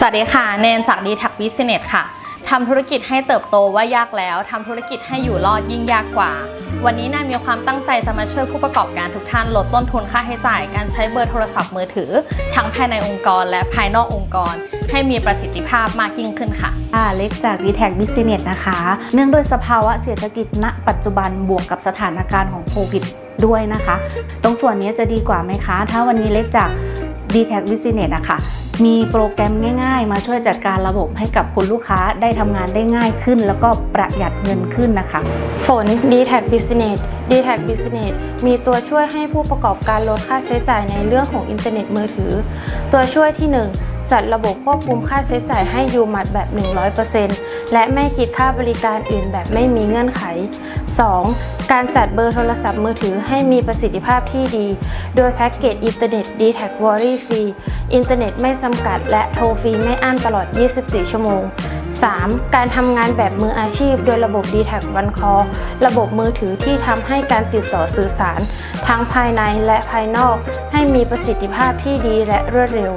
สวัสดีค่ะเนนจากดีทักบิสเนสค่ะทำธุรกิจให้เติบโตว่ายากแล้วทำธุรกิจให้อยู่รอดยิ่งยากกว่า วันนี้แนนมีความตั้งใจจะมาช่วยผู้ประกอบการทุกท่านลดต้นทุนค่าใช้จ่าย การใช้เบอร์โทรศัพท์มือถือ ทั้งภายในองค์กรและภายนอกองค์กร ให้มีประสิทธิภาพมากยิ่งขึ้นค่ะค่ะเล็กจาก d t แท Business นะคะ เนื่องด้วยสภาวะเศรษฐกิจณ ปัจจุบันบวกกับสถานการณ์ของโควิดด้วยนะคะ ตรงส่วนนี้จะดีกว่าไหมคะ ถ้าวันนี้เล็กจาก d t แท Business นะคะ มีโปรแกรมง่ายๆ มาช่วยจัดการระบบให้กับคุณลูกค้าได้ทำงานได้ง่ายขึ้น แล้วก็ประหยัดเงินขึ้นนะคะ ฝน d t a c Business d t a c Business มีตัวช่วยให้ผู้ประกอบการลดค่าใช้จ่ายในเรื่องของอินเทอร์เน็ตมือถือ ตัวช่วยที่ 1 จัดระบบควบคุมค่าใช้จ่ายให้ยูมัดแบบ 100%และไม่คิดค่าบริการอื่นแบบไม่มีเงื่อนไข 2. การจัดเบอร์โทรศัพท์มือถือให้มีประสิทธิภาพที่ดี โดยแพ็กเกจอินเทอร์เน็ต d t a c Worry Free อินเทอร์เน็ตไม่จำกัด และโทรฟรีไม่อั้นตลอด 24 ชั่วโมง 3. การทำงานแบบมืออาชีพ โดยระบบ d t แทคบันคอระบบมือถือที่ทำให้การติดต่อสื่อสาร ทั้งภายในและภายนอก ให้มีประสิทธิภาพที่ดีและรวดเร็ว